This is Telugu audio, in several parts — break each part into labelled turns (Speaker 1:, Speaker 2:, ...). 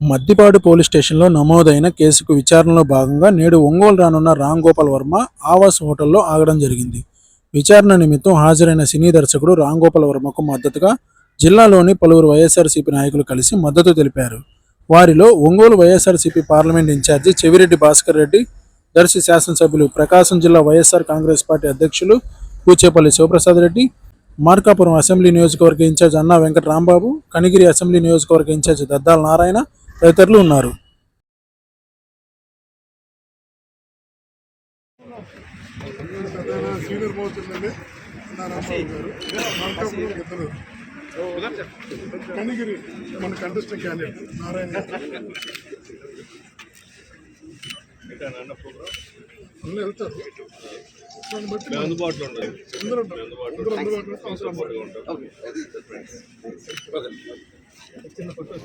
Speaker 1: మద్దిపాడు పోలీస్ స్టేషన్లో నమోదైన కేసుకు విచారణలో భాగంగా నేడు ఒంగోలు రానున్న రామ్ గోపాల్ వర్మ ఆవాస్ హోటల్లో ఆగడం జరిగింది. విచారణ నిమిత్తం హాజరైన సినీ దర్శకుడు రామ్ గోపాల్ వర్మకు మద్దతుగా జిల్లాలోని పలువురు వైఎస్ఆర్సీపీ నాయకులు కలిసి మద్దతు తెలిపారు. వారిలో Ongole YSRCP parliament incharge Chevireddy Bhaskar Reddy Darsi శాసనసభ్యులు ప్రకాశం జిల్లా వైఎస్ఆర్ కాంగ్రెస్ పార్టీ అధ్యక్షులు కూచేపల్లి శివప్రసాద్ రెడ్డి మార్కాపురం అసెంబ్లీ నియోజకవర్గ ఇన్ఛార్జ్ అన్నా వెంకట రాంబాబు కనిగిరి అసెంబ్లీ నియోజకవర్గ ఇన్ఛార్జ్ దద్దాల నారాయణ తదితరులు ఉన్నారు.
Speaker 2: సీనియర్ మోస్ట్ ఉందండి నా రామారావు గారు మార్కాపురం ఇద్దరు కనిగిరి మన కంటెస్టెంట్ క్యాండిడేట్ నారాయణ గారు అన్నీ వెళ్తారు దాన్ని బట్టి
Speaker 3: అందుబాటులో ఉండాలి.
Speaker 2: అందరూ ఉంటారు అందరూ అందుబాటులో అవసరం పడుతుంది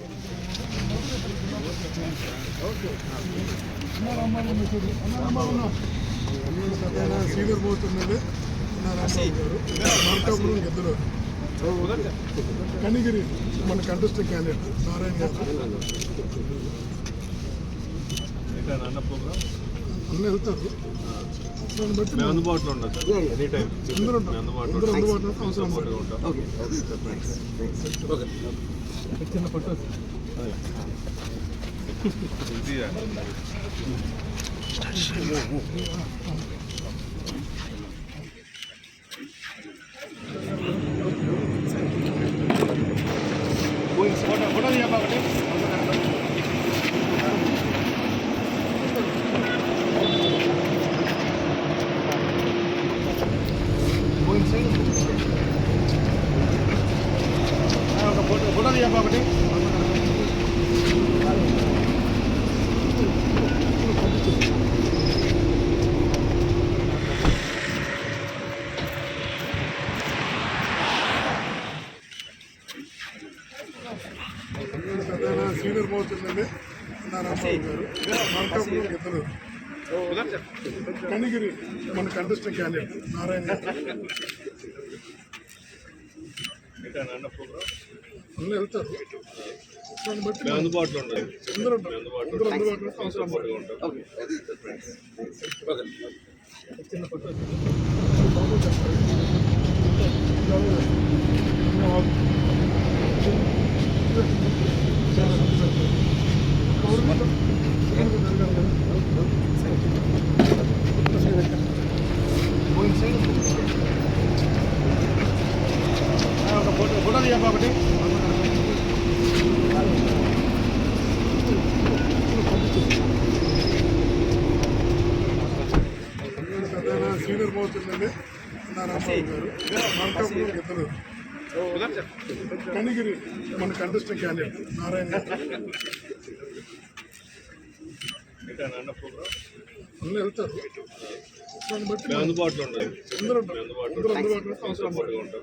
Speaker 2: సీనియర్ మోస్ట్ ఉందండి మార్కాపురం ఇద్దరు కనిగిరి మన కంటెస్ట్ క్యాండిడేట్ నారాయణ గారు.
Speaker 3: ఇంకా అన్న ప్రోగ్రామ్
Speaker 2: అన్నీ వెళ్తారు. దాన్ని బట్టి
Speaker 3: మేము అందుబాటులో ఉండాలి సార్. ఎనీ టైం
Speaker 2: అందరూ ఉంటారు.
Speaker 3: మేము అందుబాటులో
Speaker 2: అందరూ అందుబాటులో అవసరం
Speaker 3: సపోర్ట్గా
Speaker 2: పెద్ద సీనియర్ మోస్ట్ ఉందండి నా రామారావు గారు. మార్కాపురం ఇద్దరు. కనిగిరి మన కంటెస్టెంట్ క్యాండిడేట్ నారాయణ గారు
Speaker 3: ఇంకా అన్న ప్రోగ్రామ్
Speaker 2: అన్నీ వెళ్తారు. దాన్ని బట్టి
Speaker 3: అందుబాటులో ఉండాలి.
Speaker 2: అందరూ ఉంటారు.
Speaker 3: అందుబాటులో
Speaker 2: అవసరం
Speaker 3: సపోర్ట్గా ఉంటాం
Speaker 2: పెద్ద సీనియర్ ఉందండి నా రామారావు గారు. మార్కాపురం ఇద్దరు. కనిగిరి మన కంటెస్టెంట్ క్యాండిడేట్ నారాయణ
Speaker 3: అన్నీ
Speaker 2: వెళ్తారు. దాన్ని బట్టి
Speaker 3: అందుబాటులో ఉండాలి.
Speaker 2: అందరూ ఉంటారు. అందరూ అందుబాటులో అవసరం పడుతుంది